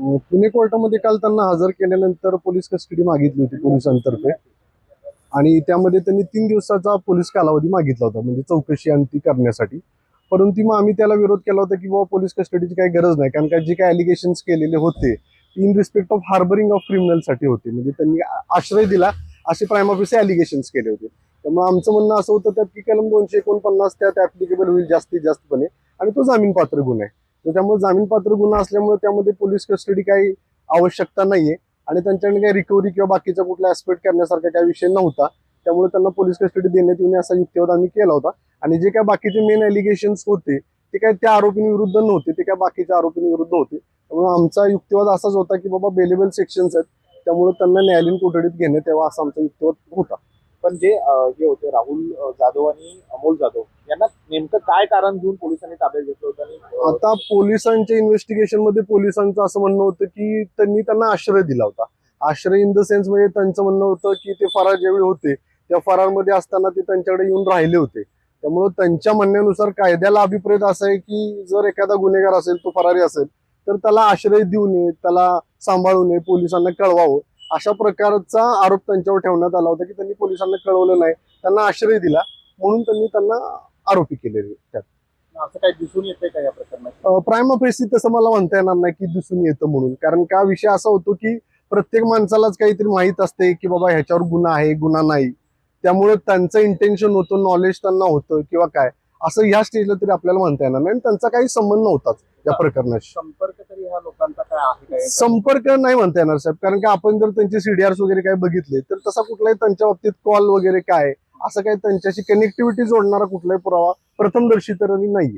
पुणे कोर्टामध्ये काल त्यांना हजर केल्यानंतर पोलीस कस्टडी मागितली होती पोलिसांतर्फे. आणि त्यामध्ये त्यांनी तीन दिवसाचा पोलीस कालावधी मागितला होता म्हणजे चौकशी आणि ती करण्यासाठी. परंतु मग आम्ही त्याला विरोध केला होता की बाबा पोलीस कस्टडीची काही गरज नाही कारण का जे काही ॲलिगेशन्स केलेले होते in respect of harbouring of क्रिमिनलसाठी होते. म्हणजे त्यांनी आश्रय दिला असे प्राईम ऑफिसचे ॲलिगेशन्स केले होते. त्यामुळे आमचं म्हणणं असं होतं त्यात की कलम दोनशे एकोणपन्नास त्यात ऍप्लिकेबल होईल जास्तीत जास्तपणे आणि तो जामीन पात्र गुन्हा आहे. तर त्यामुळे जामीनपात्र गुन्हा असल्यामुळे त्यामध्ये पोलीस कस्टडी काही आवश्यकता नाहीये. आणि त्यांच्याकडे काही रिकव्हरी किंवा बाकीचा कुठला ऍस्पेक्ट करण्यासारखा काही विषय नव्हता. त्यामुळे त्यांना पोलीस कस्टडी देण्यात येऊन असा युक्तिवाद आम्ही केला होता. आणि जे काय बाकीचे मेन एलिगेशन्स होते ते काय त्या आरोपींविरुद्ध नव्हते. ते काय बाकीच्या आरोपींविरुद्ध होते. त्यामुळे आमचा युक्तिवाद असाच होता की बाबा बेलेबल सेक्शन्स आहेत. त्यामुळे त्यांना न्यायालयीन कोठडीत घेणे तेव्हा असा आमचा युक्तिवाद होता. पण जे हे होते राहुल जाधव आणि अमोल जाधव यांना नेमकं काय कारण घेऊन पोलिसांनी ताब्यात घेतलं होतं आणि आता पोलिसांच्या इन्व्हेस्टिगेशनमध्ये पोलिसांचं असं म्हणणं होतं की त्यांनी त्यांना आश्रय दिला होता. आश्रय इन द सेन्स म्हणजे त्यांचं म्हणणं होतं की ते फरार ज्यावेळी होते त्या फरारमध्ये असताना ते त्यांच्याकडे येऊन राहिले होते. त्यामुळं त्यांच्या म्हणण्यानुसार कायद्याला अभिप्रेत असं आहे की जर एखादा गुन्हेगार असेल तो फरारी असेल तर त्याला आश्रय देऊ नये त्याला सांभाळू नये पोलिसांना कळवावं. अशा प्रकारचा आरोप त्यांच्यावर ठेवण्यात आला होता की त्यांनी पोलिसांना कळवलं नाही त्यांना आश्रय दिला. म्हणून त्यांनी त्यांना आरोपी केलेले त्यात. असं काही दिसून येतंय का या प्रकरणात? प्रायम तसं मला म्हणता येणार नाही की दिसून येतं म्हणून. कारण का विषय असा होतो की प्रत्येक माणसालाच काहीतरी माहीत असते की बाबा ह्याच्यावर गुन्हा आहे गुन्हा नाही. त्यामुळे त्यांचं इंटेन्शन होतं नॉलेज त्यांना होतं किंवा काय. असं ह्या स्टेजला तरी आपल्याला म्हणता येणार नाही. आणि त्यांचा काही संबंध नव्हताच या प्रकरणाशी. संपर्क तरी ह्या लोकांचा काय आहे काय? संपर्क नाही म्हणता येणार साहेब. कारण की आपण जर त्यांचे सीडीआर्स वगैरे काय बघितले तर तसा कुठलाही त्यांच्या बाबतीत कॉल वगैरे काय असं काही त्यांच्याशी कनेक्टिव्हिटी जोडणारा कुठलाही पुरावा प्रथमदर्शी तर नाही